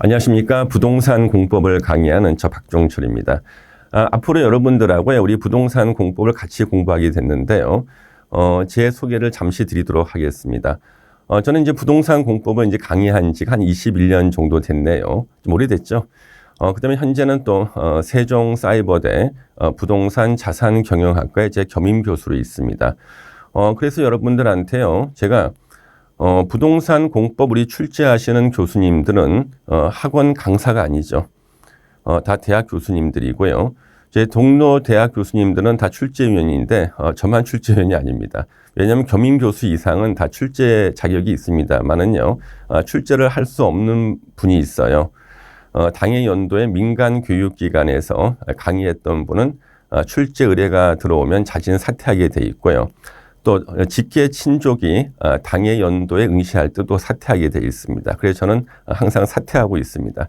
안녕하십니까. 부동산 공법을 강의하는 저 박종철입니다. 아, 앞으로 여러분들하고 우리 부동산 공법을 같이 공부하게 됐는데요. 어, 제 소개를 잠시 드리도록 하겠습니다. 어, 저는 이제 부동산 공법을 이제 강의한 지 한 21년 정도 됐네요. 좀 오래됐죠. 어, 그 다음에 현재는 또, 어, 세종 사이버대 어, 부동산 자산 경영학과의 제 겸임 교수로 있습니다. 어, 그래서 여러분들한테요, 제가 어, 부동산 공법 우리 출제하시는 교수님들은 어, 학원 강사가 아니죠. 어, 다 대학 교수님들이고요. 제 동료 대학 교수님들은 다 출제위원인데 어, 저만 출제위원이 아닙니다. 왜냐하면 겸임 교수 이상은 다 출제 자격이 있습니다만은요 어, 출제를 할 수 없는 분이 있어요. 어, 당해 연도에 민간 교육기관에서 강의했던 분은 어, 출제 의뢰가 들어오면 자진 사퇴하게 돼 있고요. 또 직계 친족이 어, 당해 연도에 응시할 때도 사퇴하게 돼 있습니다. 그래서 저는 항상 사퇴하고 있습니다.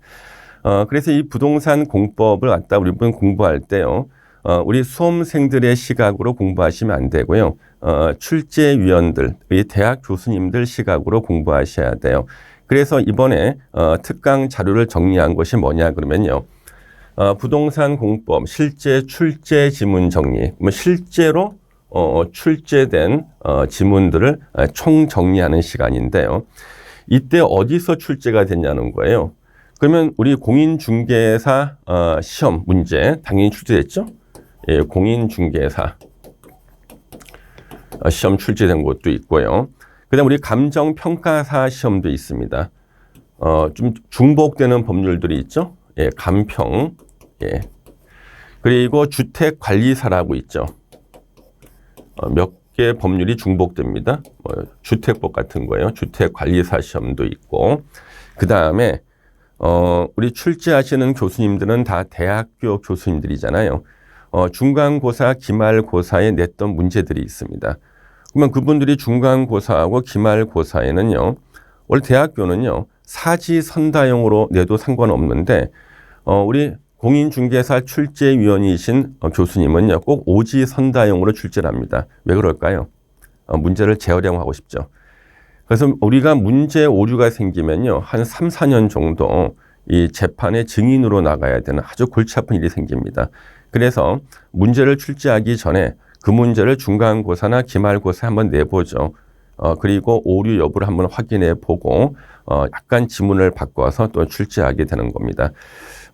어, 그래서 이 부동산 공법을 갖다 우리 분 공부할 때요. 어, 우리 수험생들의 시각으로 공부하시면 안 되고요. 어, 출제위원들, 이 대학 교수님들 시각으로 공부하셔야 돼요. 그래서 이번에 어, 특강 자료를 정리한 것이 뭐냐 그러면요. 어, 부동산 공법 실제 출제 지문 정리. 뭐 실제로 어, 출제된 어, 지문들을 총 정리하는 시간인데요. 이때 어디서 출제가 됐냐는 거예요. 그러면 우리 공인중개사 어, 시험 문제 당연히 출제됐죠? 예, 공인중개사 어, 시험 출제된 곳도 있고요. 그다음 우리 감정평가사 시험도 있습니다. 어, 좀 중복되는 법률들이 있죠. 예, 감평. 예. 그리고 주택관리사라고 있죠. 어, 몇개 법률이 중복됩니다. 뭐 주택법 같은 거예요. 주택 관리사 시험도 있고. 그 다음에 어, 우리 출제하시는 교수님들은 다 대학교 교수님들이잖아요. 어, 중간고사, 기말고사에 냈던 문제들이 있습니다. 그러면 그분들이 중간고사하고 기말고사에는요, 원래 대학교는요, 사지선다형으로 내도 상관없는데, 어, 우리 공인중개사 출제위원이신 어, 교수님은요, 꼭 오지선다형으로 출제를 합니다. 왜 그럴까요? 어, 문제를 재활용하고 싶죠. 그래서 우리가 문제 오류가 생기면요, 한 3, 4년 정도 이 재판의 증인으로 나가야 되는 아주 골치 아픈 일이 생깁니다. 그래서 문제를 출제하기 전에 그 문제를 중간고사나 기말고사 한번 내보죠. 어, 그리고 오류 여부를 한번 확인해 보고, 어, 약간 지문을 바꿔서 또 출제하게 되는 겁니다.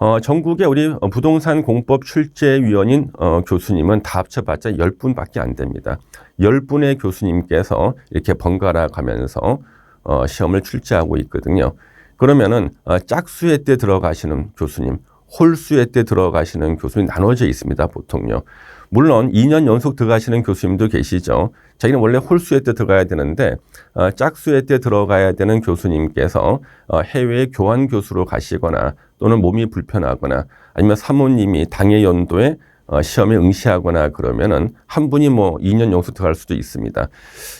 어, 전국에 우리 부동산 공법 출제위원인 어, 교수님은 다 합쳐봤자 10분밖에 안 됩니다. 10분의 교수님께서 이렇게 번갈아 가면서 어, 시험을 출제하고 있거든요. 그러면은 어, 짝수회 때 들어가시는 교수님, 홀수회 때 들어가시는 교수님 나눠져 있습니다, 보통요. 물론 2년 연속 들어가시는 교수님도 계시죠. 자기는 원래 홀수회 때 들어가야 되는데 어, 짝수회 때 들어가야 되는 교수님께서 어, 해외 교환 교수로 가시거나 또는 몸이 불편하거나 아니면 사모님이 당해 연도에 어, 시험에 응시하거나 그러면은 한 분이 뭐 2년 연속 들어갈 수도 있습니다.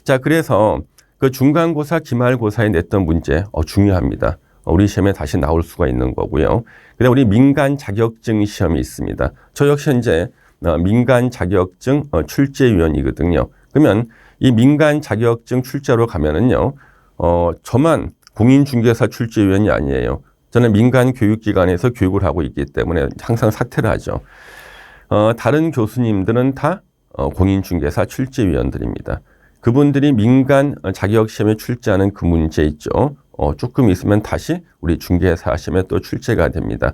자, 그래서 그 중간고사, 기말고사에 냈던 문제 어, 중요합니다. 우리 시험에 다시 나올 수가 있는 거고요. 그다음 우리 민간 자격증 시험이 있습니다. 저 역시 현재 어, 민간 자격증 어, 출제위원이거든요. 그러면 이 민간 자격증 출제로 가면은요, 어, 저만 공인중개사 출제위원이 아니에요. 저는 민간 교육기관에서 교육을 하고 있기 때문에 항상 사퇴를 하죠. 어, 다른 교수님들은 다 어, 공인중개사 출제위원들입니다. 그분들이 민간 자격시험에 출제하는 그 문제 있죠. 어, 조금 있으면 다시 우리 중개사 시험에 또 출제가 됩니다.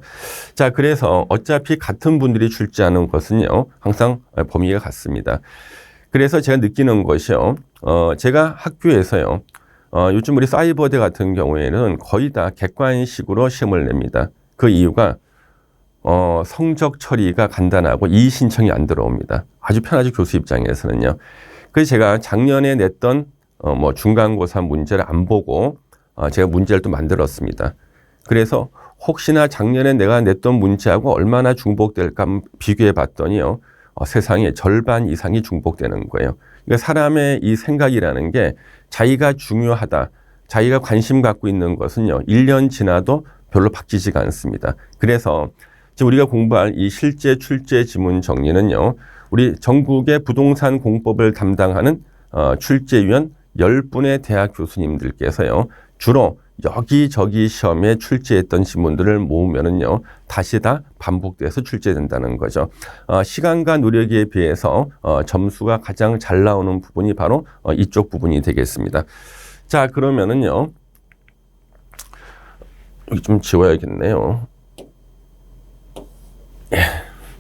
자, 그래서 어차피 같은 분들이 출제하는 것은요, 항상 범위가 같습니다. 그래서 제가 느끼는 것이요, 어, 제가 학교에서요, 어, 요즘 우리 사이버대 같은 경우에는 거의 다 객관식으로 시험을 냅니다. 그 이유가 어, 성적 처리가 간단하고 이의 신청이 안 들어옵니다. 아주 편하죠 교수 입장에서는요. 그래서 제가 작년에 냈던 어, 뭐 중간고사 문제를 안 보고 어, 제가 문제를 또 만들었습니다. 그래서 혹시나 작년에 내가 냈던 문제하고 얼마나 중복될까 비교해 봤더니요. 어, 세상에 절반 이상이 중복되는 거예요. 그러니까 사람의 이 생각이라는 게 자기가 중요하다. 자기가 관심 갖고 있는 것은요. 1년 지나도 별로 바뀌지가 않습니다. 그래서 지금 우리가 공부할 이 실제 출제 지문 정리는요. 우리 전국의 부동산 공법을 담당하는 어, 출제위원 10분의 대학 교수님들께서요. 주로 여기저기 시험에 출제했던 지문들을 모으면은요, 다시 다 반복돼서 출제된다는 거죠. 어, 시간과 노력에 비해서 어, 점수가 가장 잘 나오는 부분이 바로 어, 이쪽 부분이 되겠습니다. 자, 그러면은요, 여기 좀 지워야겠네요. 예.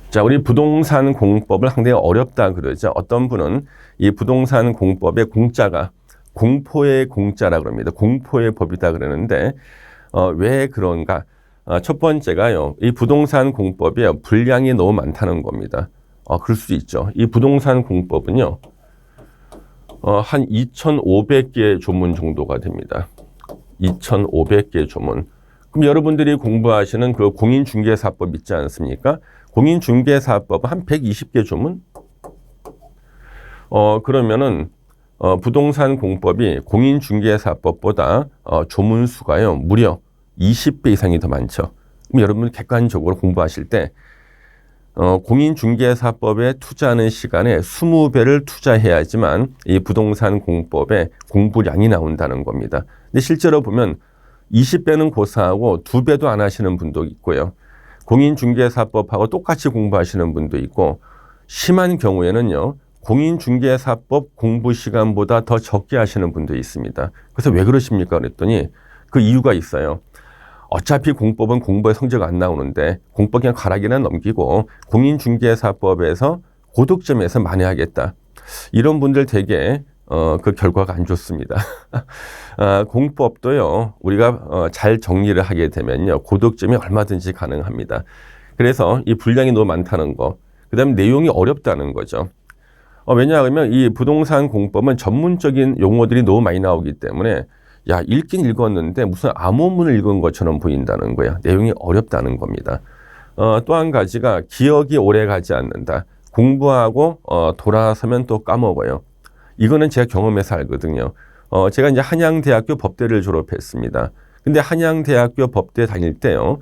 자, 우리 부동산 공법을 상당히 어렵다 그러죠. 어떤 분은 이 부동산 공법의 공자가 공포의 공자라 그럽니다. 공포의 법이다 그러는데 어, 왜 그런가? 어, 첫 번째가요. 이 부동산 공법이 분량이 너무 많다는 겁니다. 어, 그럴 수 있죠. 이 부동산 공법은요. 어, 한 2,500개 조문 정도가 됩니다. 2,500개 조문. 그럼 여러분들이 공부하시는 그 공인중개사법 있지 않습니까? 공인중개사법 한 120개 조문? 어, 그러면은, 어, 부동산 공법이 공인중개사법보다 어, 조문 수가요, 무려 20배 이상이 더 많죠. 그럼 여러분 객관적으로 공부하실 때, 어, 공인중개사법에 투자하는 시간에 20배를 투자해야지만 이 부동산 공법에 공부량이 나온다는 겁니다. 근데 실제로 보면 20배는 고사하고 2배도 안 하시는 분도 있고요. 공인중개사법하고 똑같이 공부하시는 분도 있고 심한 경우에는요. 공인중개사법 공부 시간보다 더 적게 하시는 분도 있습니다. 그래서 왜 그러십니까? 그랬더니 그 이유가 있어요. 어차피 공법은 공부에 성적 안 나오는데 공법 그냥 가락이나 넘기고 공인중개사법에서 고득점에서 만회하겠다. 이런 분들 되게 어, 그 결과가 안 좋습니다. 아, 공법도요, 우리가 어, 잘 정리를 하게 되면요, 고득점이 얼마든지 가능합니다. 그래서 이 분량이 너무 많다는 거, 그 다음에 내용이 어렵다는 거죠. 어, 왜냐하면 이 부동산 공법은 전문적인 용어들이 너무 많이 나오기 때문에 야, 읽긴 읽었는데 무슨 암호문을 읽은 것처럼 보인다는 거야. 내용이 어렵다는 겁니다. 어, 또 한 가지가 기억이 오래 가지 않는다. 공부하고 어, 돌아서면 또 까먹어요. 이거는 제가 경험해서 알거든요. 어, 제가 이제 한양대학교 법대를 졸업했습니다. 근데 한양대학교 법대 다닐 때요.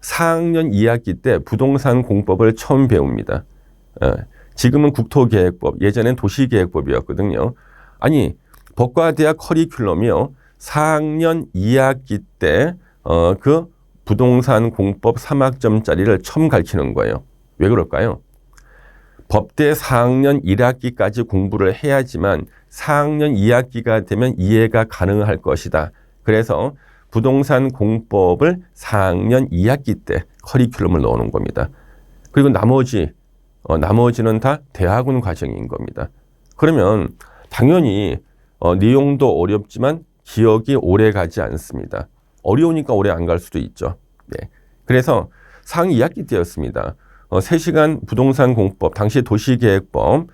4학년 2학기 때 부동산 공법을 처음 배웁니다. 어, 지금은 국토계획법, 예전엔 도시계획법이었거든요. 아니, 법과대학 커리큘럼이요. 4학년 2학기 때, 어, 그 부동산 공법 3학점짜리를 처음 가르치는 거예요. 왜 그럴까요? 법대 4학년 1학기까지 공부를 해야지만 4학년 2학기가 되면 이해가 가능할 것이다. 그래서 부동산 공법을 4학년 2학기 때 커리큘럼을 넣어놓은 겁니다. 그리고 나머지, 어, 나머지는 다 대학원 과정인 겁니다. 그러면 당연히 어, 내용도 어렵지만 기억이 오래 가지 않습니다. 어려우니까 오래 안 갈 수도 있죠. 네. 그래서 상위 2학기 때였습니다. 어, 3시간 부동산 공법, 당시 도시계획법,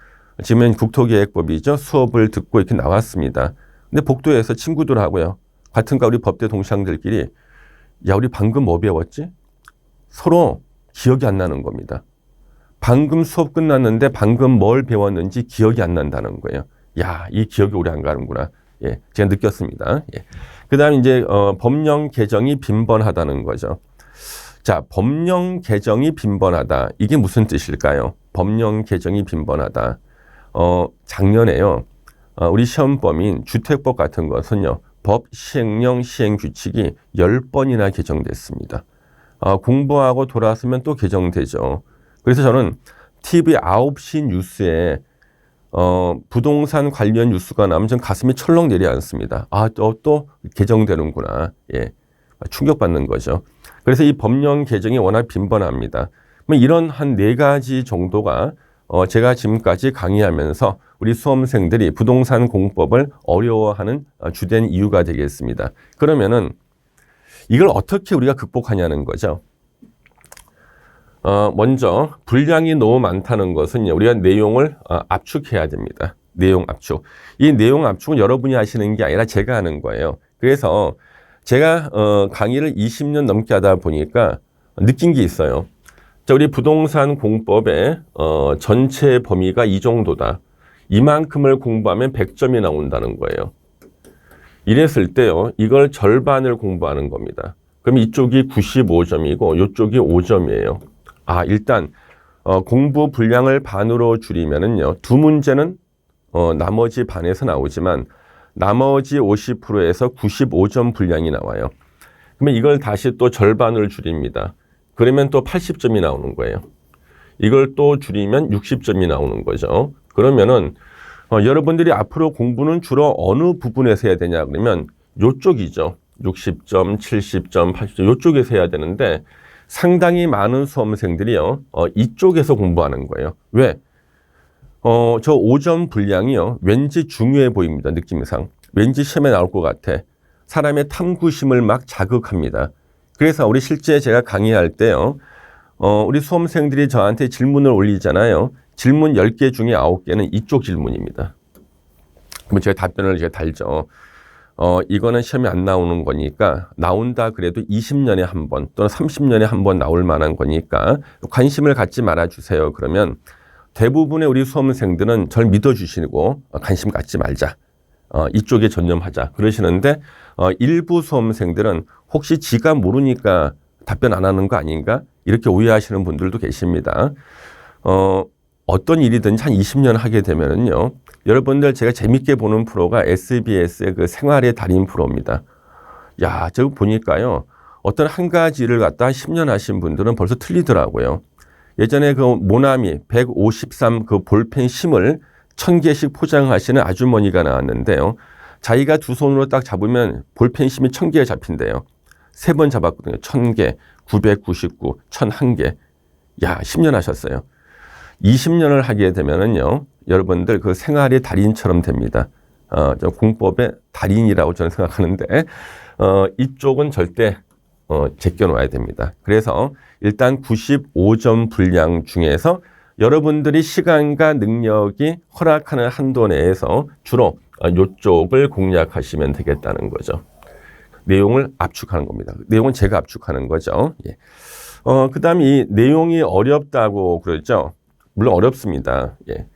지금은 국토계획법이죠. 수업을 듣고 이렇게 나왔습니다. 근데 복도에서 친구들하고요. 같은 과 우리 법대 동창들끼리 야, 우리 방금 뭐 배웠지? 서로 기억이 안 나는 겁니다. 방금 수업 끝났는데 방금 뭘 배웠는지 기억이 안 난다는 거예요. 야, 이 기억이 오래 안 가는구나. 예, 제가 느꼈습니다. 예. 그 다음 이제, 어, 법령 개정이 빈번하다는 거죠. 자, 법령 개정이 빈번하다. 이게 무슨 뜻일까요? 법령 개정이 빈번하다. 어, 작년에요. 어, 우리 시험범인 주택법 같은 것은요. 법 시행령 시행 규칙이 10번이나 개정됐습니다. 어, 공부하고 돌아왔으면 또 개정되죠. 그래서 저는 TV 9시 뉴스에 어, 부동산 관련 뉴스가 나면 전 가슴이 철렁 내려앉습니다. 아, 또, 또 개정되는구나. 예. 충격받는 거죠. 그래서 이 법령 개정이 워낙 빈번합니다. 뭐 이런 한 네 가지 정도가 어 제가 지금까지 강의하면서 우리 수험생들이 부동산 공법을 어려워하는 어, 주된 이유가 되겠습니다. 그러면은 이걸 어떻게 우리가 극복하냐는 거죠. 어 먼저 분량이 너무 많다는 것은 우리가 내용을 어, 압축해야 됩니다. 내용 압축. 이 내용 압축은 여러분이 하시는 게 아니라 제가 하는 거예요. 그래서 제가 어, 강의를 20년 넘게 하다 보니까 느낀 게 있어요. 자, 우리 부동산 공법의 어, 전체 범위가 이 정도다. 이만큼을 공부하면 100점이 나온다는 거예요. 이랬을 때요, 이걸 절반을 공부하는 겁니다. 그럼 이쪽이 95점이고 이쪽이 5점이에요. 아, 일단 어, 공부 분량을 반으로 줄이면은요, 두 문제는 어, 나머지 반에서 나오지만 나머지 50%에서 95점 분량이 나와요. 그러면 이걸 다시 또 절반을 줄입니다. 그러면 또 80점이 나오는 거예요. 이걸 또 줄이면 60점이 나오는 거죠. 그러면은 어, 여러분들이 앞으로 공부는 주로 어느 부분에서 해야 되냐 그러면 요쪽이죠. 60점, 70점, 80점 요쪽에서 해야 되는데 상당히 많은 수험생들이요. 어, 이쪽에서 공부하는 거예요. 왜? 어, 저 5점 분량이요. 왠지 중요해 보입니다. 느낌상. 왠지 시험에 나올 것 같아. 사람의 탐구심을 막 자극합니다. 그래서 우리 실제 제가 강의할 때요. 어, 우리 수험생들이 저한테 질문을 올리잖아요. 질문 10개 중에 9개는 이쪽 질문입니다. 그럼 제가 답변을 제가 달죠. 어, 이거는 시험에 안 나오는 거니까 나온다 그래도 20년에 한 번 또는 30년에 한 번 나올 만한 거니까 관심을 갖지 말아 주세요. 그러면 대부분의 우리 수험생들은 절 믿어 주시고 관심 갖지 말자. 어, 이쪽에 전념하자. 그러시는데 어, 일부 수험생들은 혹시 지가 모르니까 답변 안 하는 거 아닌가? 이렇게 오해하시는 분들도 계십니다. 어, 어떤 일이든지 한 20년 하게 되면은요. 여러분들 제가 재밌게 보는 프로가 SBS의 그 생활의 달인 프로입니다. 야, 저 보니까요. 어떤 한 가지를 갖다 10년 하신 분들은 벌써 틀리더라고요. 예전에 그 모나미 153 그 볼펜 심을 천 개씩 포장하시는 아주머니가 나왔는데요. 자기가 두 손으로 딱 잡으면 볼펜 심이 천 개가 잡힌대요. 세 번 잡았거든요. 천 개, 999, 천한 개. 야, 10년 하셨어요. 20년을 하게 되면은요, 여러분들 그 생활의 달인처럼 됩니다. 어, 저 공법의 달인이라고 저는 생각하는데, 어, 이쪽은 절대, 어, 제껴놓아야 됩니다. 그래서 일단 95점 분량 중에서 여러분들이 시간과 능력이 허락하는 한도 내에서 주로 이쪽을 어, 공략하시면 되겠다는 거죠. 내용을 압축하는 겁니다. 내용은 제가 압축하는 거죠. 예. 어, 그 다음 이 내용이 어렵다고 그러죠. 물론 어렵습니다. 예.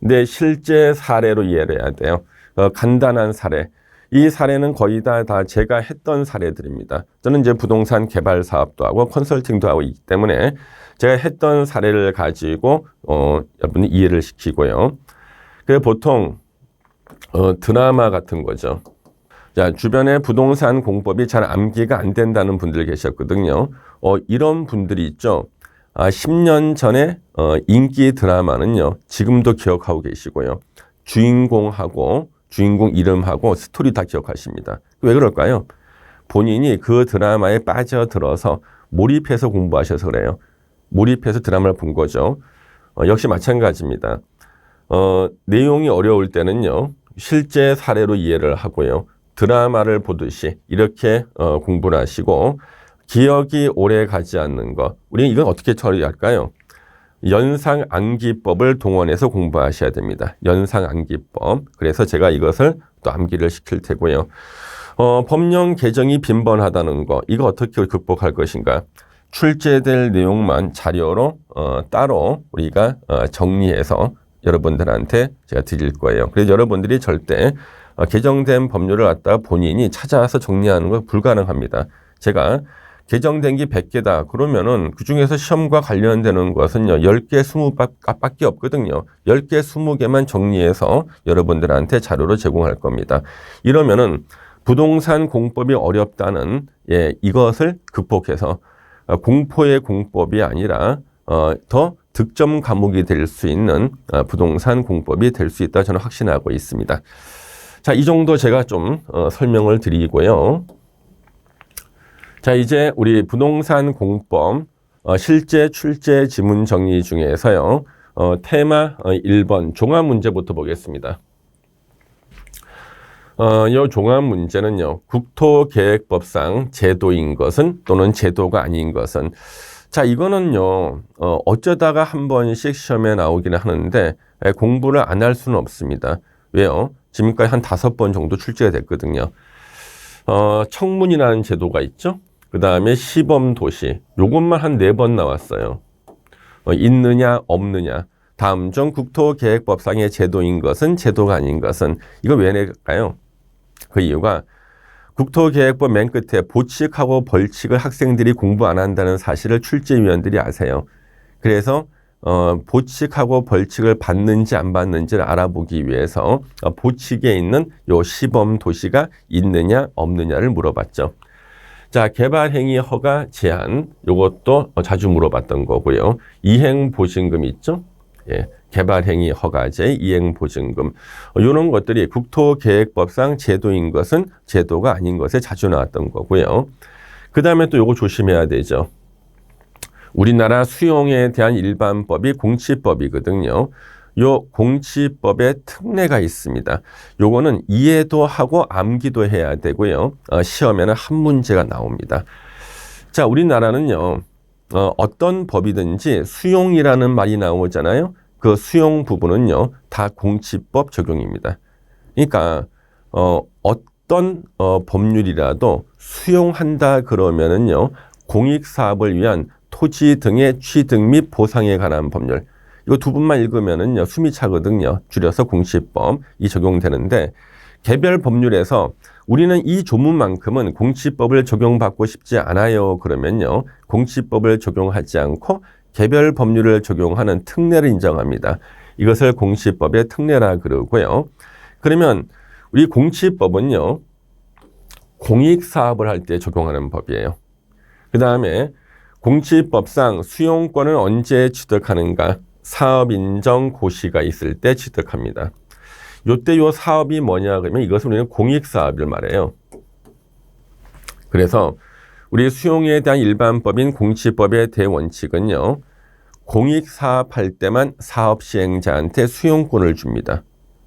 근데 실제 사례로 이해를 해야 돼요. 어, 간단한 사례. 이 사례는 거의 다, 다 제가 했던 사례들입니다. 저는 이제 부동산 개발 사업도 하고 컨설팅도 하고 있기 때문에 제가 했던 사례를 가지고, 어, 여러분이 이해를 시키고요. 그 보통, 어, 드라마 같은 거죠. 자, 주변에 부동산 공법이 잘 암기가 안 된다는 분들 계셨거든요. 어, 이런 분들이 있죠. 아, 10년 전에 어, 인기 드라마는요. 지금도 기억하고 계시고요. 주인공하고 주인공 이름하고 스토리 다 기억하십니다. 왜 그럴까요? 본인이 그 드라마에 빠져들어서 몰입해서 공부하셔서 그래요. 몰입해서 드라마를 본 거죠. 어, 역시 마찬가지입니다. 어, 내용이 어려울 때는요. 실제 사례로 이해를 하고요. 드라마를 보듯이 이렇게 어, 공부를 하시고 기억이 오래 가지 않는 것. 우리는 이건 어떻게 처리할까요? 연상 암기법을 동원해서 공부하셔야 됩니다. 연상 암기법. 그래서 제가 이것을 또 암기를 시킬 테고요. 어, 법령 개정이 빈번하다는 거. 이거 어떻게 극복할 것인가? 출제될 내용만 자료로 어, 따로 우리가 어, 정리해서 여러분들한테 제가 드릴 거예요. 그래서 여러분들이 절대 어, 개정된 법률을 갖다가 본인이 찾아서 정리하는 건 불가능합니다. 제가 개정된 게 100개다. 그러면은 그 중에서 시험과 관련되는 것은요, 10개, 20밖에 없거든요. 10개, 20개만 정리해서 여러분들한테 자료로 제공할 겁니다. 이러면은 부동산 공법이 어렵다는, 예, 이것을 극복해서 어, 공포의 공법이 아니라, 어, 더 득점 과목이 될 수 있는 어, 부동산 공법이 될 수 있다 저는 확신하고 있습니다. 자, 이 정도 제가 좀 어, 설명을 드리고요. 자, 이제 우리 부동산 공법 어, 실제 출제 지문 정리 중에서요. 어, 테마 어, 1번 종합 문제부터 보겠습니다. 어, 이 종합 문제는요. 국토계획법상 제도인 것은 또는 제도가 아닌 것은 자, 이거는요. 어, 어쩌다가 한 번씩 시험에 나오기는 하는데 에, 공부를 안 할 수는 없습니다. 왜요? 지금까지 한 다섯 번 정도 출제가 됐거든요. 어, 청문이라는 제도가 있죠. 그 다음에 시범 도시. 요것만 한 네 번 나왔어요. 어, 있느냐, 없느냐. 다음 중 국토계획법상의 제도인 것은 제도가 아닌 것은 이거 왜 낼까요? 그 이유가 국토계획법 맨 끝에 보칙하고 벌칙을 학생들이 공부 안 한다는 사실을 출제위원들이 아세요. 그래서 어, 보칙하고 벌칙을 받는지 안 받는지를 알아보기 위해서 어, 보칙에 있는 요 시범 도시가 있느냐 없느냐를 물어봤죠. 자, 개발 행위 허가 제한 요것도 어, 자주 물어봤던 거고요. 이행 보증금 있죠? 예. 개발 행위 허가제, 이행 보증금 어, 이런 것들이 국토계획법상 제도인 것은 제도가 아닌 것에 자주 나왔던 거고요. 그 다음에 또 요거 조심해야 되죠. 우리나라 수용에 대한 일반법이 공치법이거든요. 요 공치법에 특례가 있습니다. 요거는 이해도 하고 암기도 해야 되고요. 어, 시험에는 한 문제가 나옵니다. 자, 우리나라는요. 어, 어떤 법이든지 수용이라는 말이 나오잖아요. 그 수용 부분은요. 다 공치법 적용입니다. 그러니까 어, 어떤 어, 법률이라도 수용한다 그러면은요. 공익 사업을 위한 토지 등의 취득 및 보상에 관한 법률. 이거 두 분만 읽으면은요, 숨이 차거든요. 줄여서 공시법 이 적용되는데, 개별 법률에서 우리는 이 조문만큼은 공시법을 적용받고 싶지 않아요. 그러면요, 공시법을 적용하지 않고 개별 법률을 적용하는 특례를 인정합니다. 이것을 공시법의 특례라 그러고요. 그러면 우리 공시법은요, 공익 사업을 할 때 적용하는 법이에요. 그 다음에 공시법상 수용권을 언제 취득하는가? 사업 인정 고시가 있을 때 취득합니다. 요때 요 사업이 뭐냐 그러면 이것을 우리는 공익 사업을 말해요. 그래서 우리 수용에 대한 일반법인 공시법의 대원칙은요. 공익 사업할 때만 사업 시행자한테 수용권을 줍니다.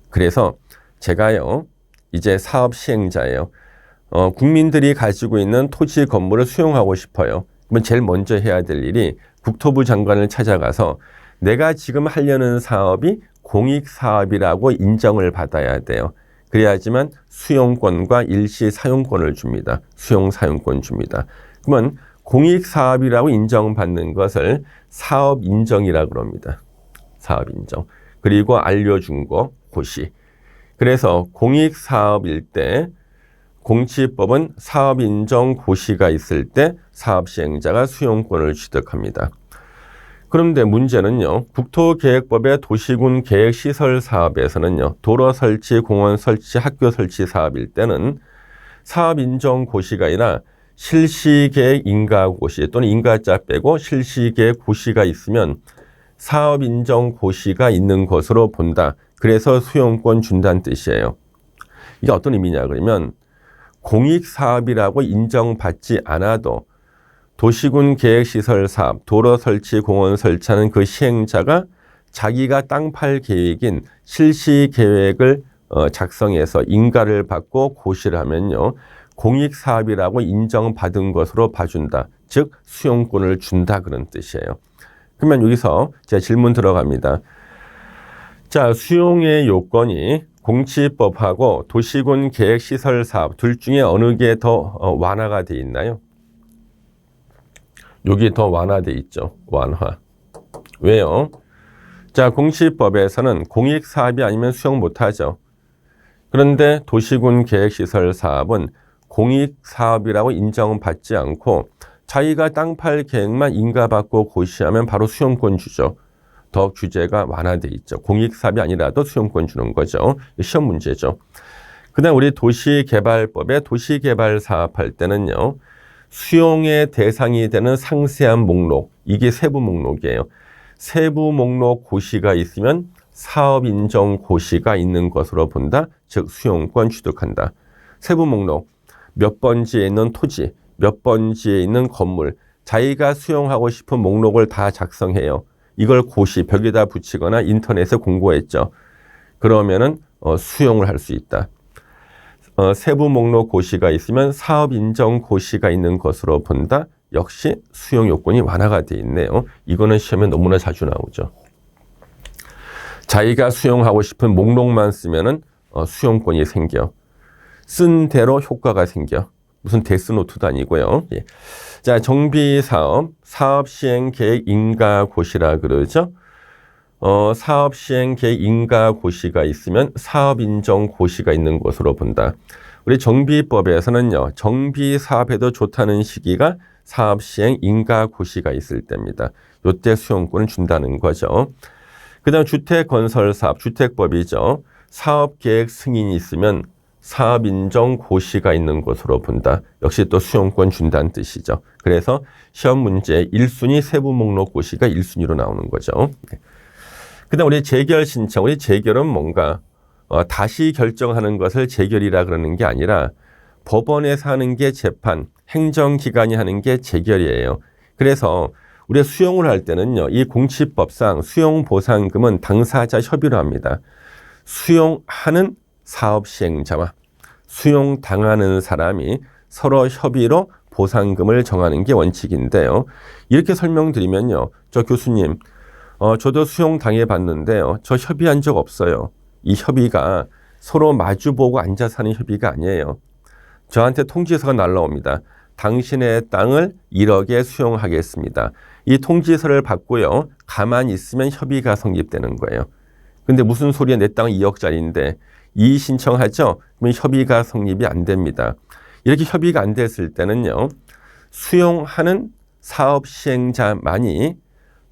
그래서 제가요. 이제 사업 시행자예요. 어, 국민들이 가지고 있는 토지 건물을 수용하고 싶어요. 그러면 제일 먼저 해야 될 일이 국토부 장관을 찾아가서 내가 지금 하려는 사업이 공익 사업이라고 인정을 받아야 돼요. 그래야지만 수용권과 일시 사용권을 줍니다. 수용 사용권 줍니다. 그러면 공익 사업이라고 인정받는 것을 사업 인정이라고 그럽니다. 사업 인정. 그리고 알려준 거 고시. 그래서 공익 사업일 때 공치법은 사업 인정 고시가 있을 때 사업 시행자가 수용권을 취득합니다. 그런데 문제는요. 국토계획법의 도시군 계획시설 사업에서는요. 도로 설치, 공원 설치, 학교 설치 사업일 때는 사업 인정 고시가 아니라 실시계획 인가 고시 또는 인가자 빼고 실시계획 고시가 있으면 사업 인정 고시가 있는 것으로 본다. 그래서 수용권 준다는 뜻이에요. 이게 어떤 의미냐 그러면 공익 사업이라고 인정받지 않아도 도시군 계획시설 사업, 도로 설치, 공원 설치하는 그 시행자가 자기가 땅 팔 계획인 실시 계획을 어, 작성해서 인가를 받고 고시를 하면요. 공익 사업이라고 인정받은 것으로 봐준다. 즉 수용권을 준다 그런 뜻이에요. 그러면 여기서 제 질문 들어갑니다. 자, 수용의 요건이 공치법하고 도시군 계획시설 사업 둘 중에 어느 게더 어, 완화가 돼 있나요? 여기 더 완화돼 있죠. 완화. 왜요? 자, 공시법에서는 공익 사업이 아니면 수용 못 하죠. 그런데 도시군 계획시설 사업은 공익 사업이라고 인정받지 않고 자기가 땅 팔 계획만 인가받고 고시하면 바로 수용권 주죠. 더 규제가 완화돼 있죠. 공익 사업이 아니라도 수용권 주는 거죠. 시험 문제죠. 그다음 우리 도시개발법에 도시개발 사업할 때는요. 수용의 대상이 되는 상세한 목록, 이게 세부 목록이에요. 세부 목록 고시가 있으면 사업 인정 고시가 있는 것으로 본다. 즉 수용권 취득한다. 세부 목록 몇 번지에 있는 토지, 몇 번지에 있는 건물, 자기가 수용하고 싶은 목록을 다 작성해요. 이걸 고시 벽에다 붙이거나 인터넷에 공고했죠. 그러면은 어, 수용을 할 수 있다. 어, 세부 목록 고시가 있으면 사업 인정 고시가 있는 것으로 본다. 역시 수용 요건이 완화가 돼 있네요. 이거는 시험에 너무나 자주 나오죠. 자기가 수용하고 싶은 목록만 쓰면은 어, 수용권이 생겨. 쓴 대로 효과가 생겨. 무슨 데스노트도 아니고요. 예. 자, 정비 사업, 사업 시행 계획 인가 고시라 그러죠. 어, 사업 시행 계획 인가 고시가 있으면 사업 인정 고시가 있는 것으로 본다. 우리 정비법에서는요, 정비 사업에도 좋다는 시기가 사업 시행 인가 고시가 있을 때입니다. 요때 수용권을 준다는 거죠. 그다음 주택 건설 사업 주택법이죠. 사업 계획 승인이 있으면 사업 인정 고시가 있는 것으로 본다. 역시 또 수용권 준다는 뜻이죠. 그래서 시험 문제 1순위 세부 목록 고시가 1순위로 나오는 거죠. 네. 그다음 우리 재결 신청, 우리 재결은 뭔가 어, 다시 결정하는 것을 재결이라 그러는 게 아니라 법원에서 하는 게 재판, 행정기관이 하는 게 재결이에요. 그래서 우리가 수용을 할 때는요, 이 공치법상 수용보상금은 당사자 협의로 합니다. 수용하는 사업 시행자와 수용당하는 사람이 서로 협의로 보상금을 정하는 게 원칙인데요. 이렇게 설명드리면요, 저 교수님, 어, 저도 수용 당해 봤는데요, 저 협의한 적 없어요. 이 협의가 서로 마주보고 앉아서 하는 협의가 아니에요. 저한테 통지서가 날라옵니다. 당신의 땅을 1억에 수용하겠습니다. 이 통지서를 받고요. 가만히 있으면 협의가 성립되는 거예요. 근데 무슨 소리야 내 땅 2억짜리인데 이의 신청하죠? 그러면 협의가 성립이 안 됩니다. 이렇게 협의가 안 됐을 때는요. 수용하는 사업 시행자만이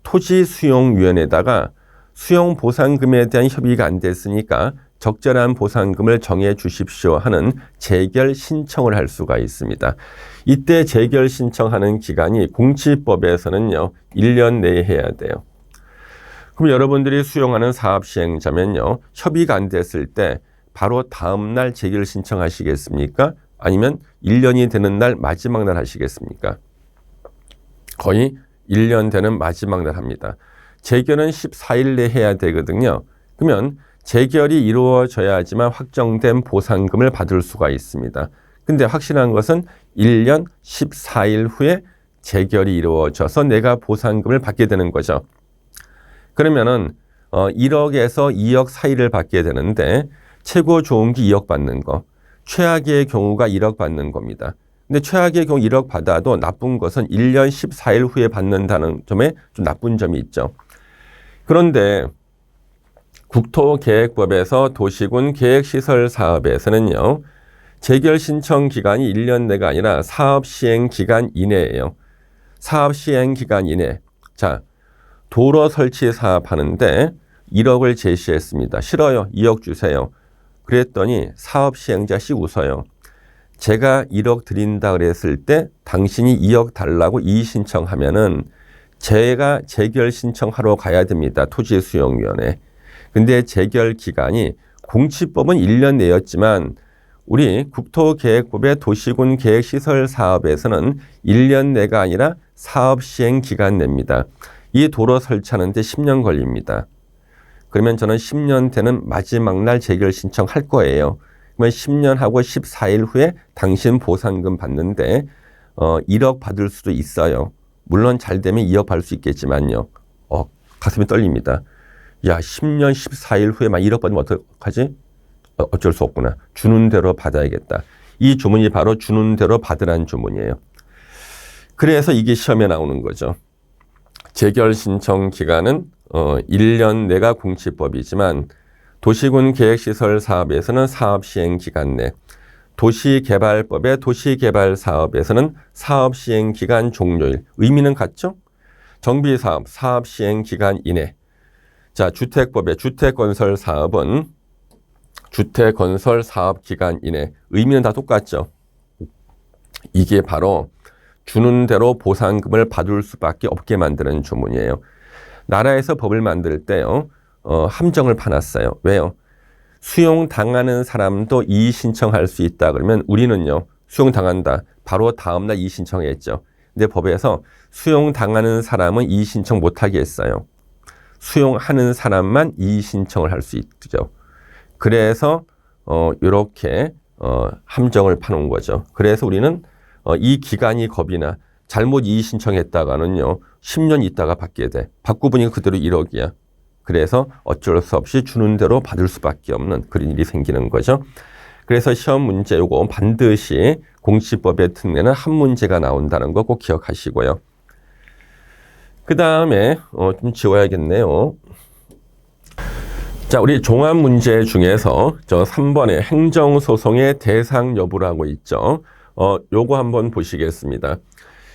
토지 수용위원회에다가 수용 보상금에 대한 협의가 안 됐으니까 적절한 보상금을 정해 주십시오 하는 재결 신청을 할 수가 있습니다. 이때 재결 신청하는 기간이 공치법에서는요, 1년 내에 해야 돼요. 그럼 여러분들이 수용하는 사업 시행자면요, 협의가 안 됐을 때 바로 다음 날 재결 신청하시겠습니까? 아니면 1년이 되는 날 마지막 날 하시겠습니까? 거의 1년 되는 마지막 날 합니다. 재결은 14일 내에 해야 되거든요. 그러면 재결이 이루어져야지만 확정된 보상금을 받을 수가 있습니다. 근데 확실한 것은 1년 14일 후에 재결이 이루어져서 내가 보상금을 받게 되는 거죠. 그러면은 어 1억에서 2억 사이를 받게 되는데 최고 좋은 게 2억 받는 거. 최악의 경우가 1억 받는 겁니다. 근데 최악의 경우 1억 받아도 나쁜 것은 1년 14일 후에 받는다는 점에 좀 나쁜 점이 있죠. 그런데 국토계획법에서 도시군 계획시설 사업에서는요, 재결 신청 기간이 1년 내가 아니라 사업 시행 기간 이내예요. 사업 시행 기간 이내. 자, 도로 설치 사업 하는데 1억을 제시했습니다. 싫어요. 2억 주세요. 그랬더니 사업 시행자 씨 웃어요. 제가 1억 드린다 그랬을 때 당신이 2억 달라고 이의 신청하면은 제가 재결 신청하러 가야 됩니다. 토지 수용위원회. 근데 재결 기간이 공치법은 1년 내였지만 우리 국토계획법의 도시군 계획시설 사업에서는 1년 내가 아니라 사업 시행 기간 냅니다. 이 도로 설치하는데 10년 걸립니다. 그러면 저는 10년 되는 마지막 날 재결 신청할 거예요. 그러면 10년 하고 14일 후에 당신 보상금 받는데 어 1억 받을 수도 있어요. 물론 잘 되면 2억 받을 수 있겠지만요. 어, 가슴이 떨립니다. 야, 10년 14일 후에 막 1억 받으면 어떡하지? 어, 어쩔 수 없구나. 주는 대로 받아야겠다. 이 주문이 바로 주는 대로 받으라는 주문이에요. 그래서 이게 시험에 나오는 거죠. 재결 신청 기간은 어 1년 내가 공치법이지만 도시군 계획시설 사업에서는 사업 시행 기간 내 도시개발법의 도시개발 사업에서는 사업 시행 기간 종료일 의미는 같죠? 정비사업 사업 시행 기간 이내 자 주택법의 주택건설 사업은 주택건설 사업 기간 이내 의미는 다 똑같죠. 이게 바로 주는 대로 보상금을 받을 수밖에 없게 만드는 주문이에요. 나라에서 법을 만들 때요, 어, 함정을 파놨어요. 왜요? 수용 당하는 사람도 이의 신청할 수 있다 그러면 우리는요 수용 당한다 바로 다음 날 이의 신청했죠. 근데 법에서 수용 당하는 사람은 이의 신청 못 하게 했어요. 수용하는 사람만 이의 신청을 할 수 있죠. 그래서 어 이렇게 어 함정을 파놓은 거죠. 그래서 우리는 어, 이 기간이 겁이나 잘못 이의 신청했다가는요 10년 있다가 받게 돼. 받고 보니까 그대로 1억이야. 그래서 어쩔 수 없이 주는 대로 받을 수밖에 없는 그런 일이 생기는 거죠. 그래서 시험 문제 요거 반드시 공시법의 특례는 한 문제가 나온다는 거 꼭 기억하시고요. 그 다음에 어, 좀 지워야겠네요. 자, 우리 종합 문제 중에서 저 3번에 행정소송의 대상 여부라고 있죠. 어, 요거 한번 보시겠습니다.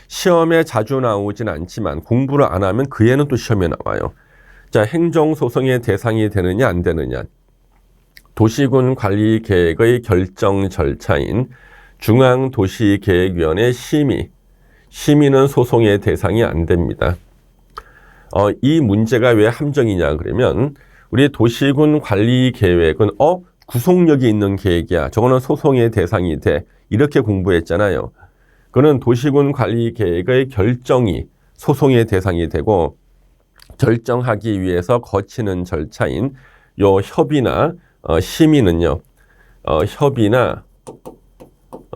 시험에 자주 나오진 않지만 공부를 안 하면 그 애는 또 시험에 나와요. 자, 행정소송의 대상이 되느냐 안 되느냐. 도시군 관리 계획의 결정 절차인 중앙도시계획위원회 심의. 심의는 소송의 대상이 안 됩니다. 어, 이 문제가 왜 함정이냐 그러면 우리 도시군 관리 계획은 어 구속력이 있는 계획이야. 저거는 소송의 대상이 돼. 이렇게 공부했잖아요. 그는 도시군 관리 계획의 결정이 소송의 대상이 되고 결정하기 위해서 거치는 절차인 요 협의나 어, 심의는요. 어, 협의나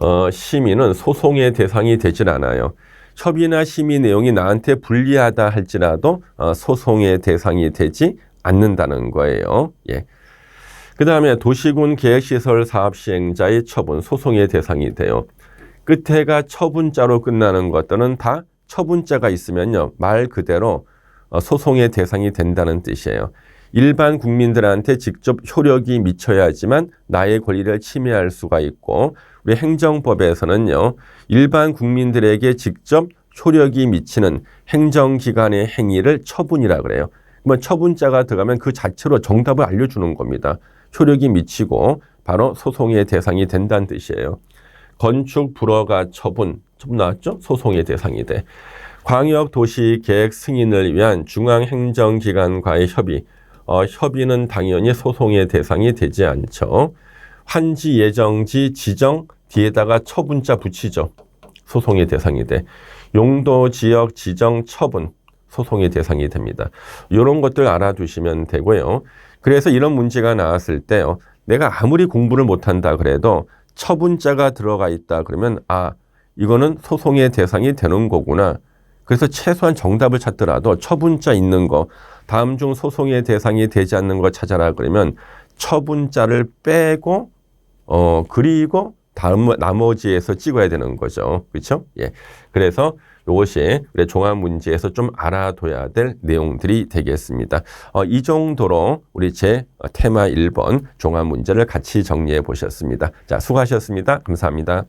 어, 심의는 소송의 대상이 되질 않아요. 협의나 심의 내용이 나한테 불리하다 할지라도 어, 소송의 대상이 되지 않는다는 거예요. 예. 그 다음에 도시군 계획시설 사업 시행자의 처분, 소송의 대상이 돼요. 끝에가 처분자로 끝나는 것들은 다 처분자가 있으면요. 말 그대로 어, 소송의 대상이 된다는 뜻이에요. 일반 국민들한테 직접 효력이 미쳐야지만 나의 권리를 침해할 수가 있고 우리 행정법에서는요. 일반 국민들에게 직접 효력이 미치는 행정기관의 행위를 처분이라 그래요. 그러면 처분자가 들어가면 그 자체로 정답을 알려주는 겁니다. 효력이 미치고 바로 소송의 대상이 된다는 뜻이에요. 건축 불허가 처분, 처분 나왔죠? 소송의 대상이 돼. 광역도시계획 승인을 위한 중앙행정기관과의 협의, 어, 협의는 당연히 소송의 대상이 되지 않죠. 환지 예정지 지정 뒤에다가 처분자 붙이죠. 소송의 대상이 돼. 용도 지역 지정 처분 소송의 대상이 됩니다. 이런 것들 알아두시면 되고요. 그래서 이런 문제가 나왔을 때요. 내가 아무리 공부를 못한다 그래도 처분자가 들어가 있다 그러면 아 이거는 소송의 대상이 되는 거구나. 그래서 최소한 정답을 찾더라도 처분자 있는 거 다음 중 소송의 대상이 되지 않는 걸 찾아라 그러면 처분자를 빼고 어 그리고 다음 나머지에서 찍어야 되는 거죠. 그렇죠? 예. 그래서 이것이 우리 종합 문제에서 좀 알아둬야 될 내용들이 되겠습니다. 어, 이 정도로 우리 제 테마 1번 종합 문제를 같이 정리해 보셨습니다. 자, 수고하셨습니다. 감사합니다.